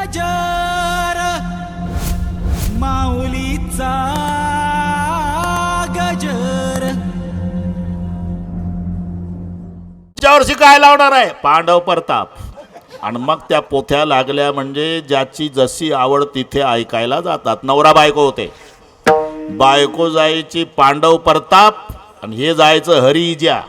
गजर माऊलीचा गजर. वर्षी काय लावणार आहे? पांडव प्रताप. आणि मग त्या पोथ्या लागल्या म्हणजे ज्याची जशी आवड तिथे ऐकायला जातात. नवरा बायको होते. बायको जायची पांडव प्रताप आणि हे जायचं हरिजा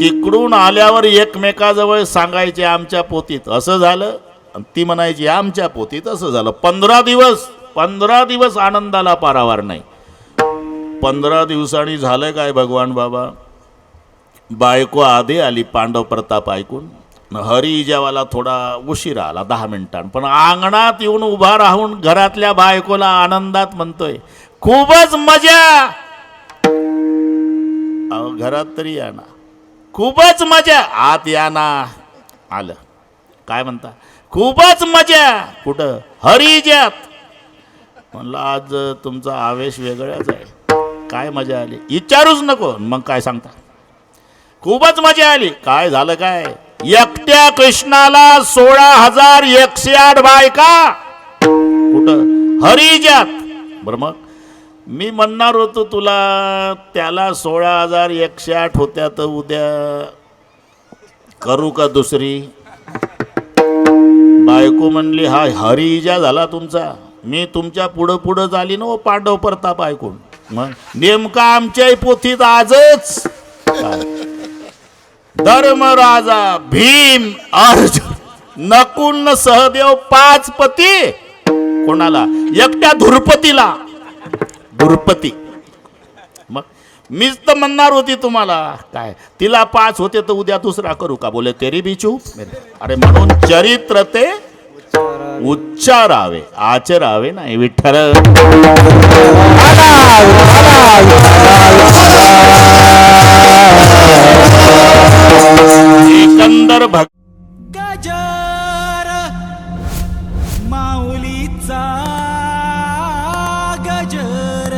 तिकडून आल्यावर एकमेकाजवळ सांगायचे आमच्या पोतीत असं झालं. ती म्हणायची आमच्या पोती तसं झालं. पंधरा दिवस पंधरा दिवस आनंदाला पारावार नाही. पंधरा दिवसांनी झालं काय भगवान बाबा? बायको आधी आली पांडव प्रताप ऐकून. हरिजावाला हरी जेवाला थोडा उशिरा आला दहा मिनिटां पण अंगणात येऊन उभा राहून घरातल्या बायकोला आनंदात म्हणतोय खूपच मजा. अहो घरात तरी या ना. खूपच मजा. आत या ना. आलं. काय म्हणता? खूपच मजा. कुठं? हरिजात. म्हणलं आज तुमचा आवेश वेगळाच आहे. काय मजा आली? विचारूच नको. मग काय सांगता? खूपच मजा आली. काय झालं काय? एकट्या कृष्णाला सोळा हजार एकशे आठ बायका. कुठं? हरिजात. बरं मग? मी म्हणणार होतो तुला त्याला सोळा हजार एकशे आठ होत्या तर उद्या करू का दुसरी? बायको म्हणली हा हरिजा झाला तुमचा. मी तुमच्या पुढं पुढं झाली ना पांडव प्रताप ऐकून. मग नेमका आमच्याही पोथीत आजच. धर्म धर्मराजा भीम अर्जुन नकुल सहदेव पाच पती. कोणाला? एकट्या धुरपतीला धुरपती मग मीच तर म्हणणार होती तुम्हाला. काय? तिला पाच होते तर उद्या दुसरा करू का? बोले तेरी बिचू अरे म्हणून चरित्र ते उच्चारावे आचरावे नाही विठ्ठल. एकंदर भक्त गजर माऊलीचा गजर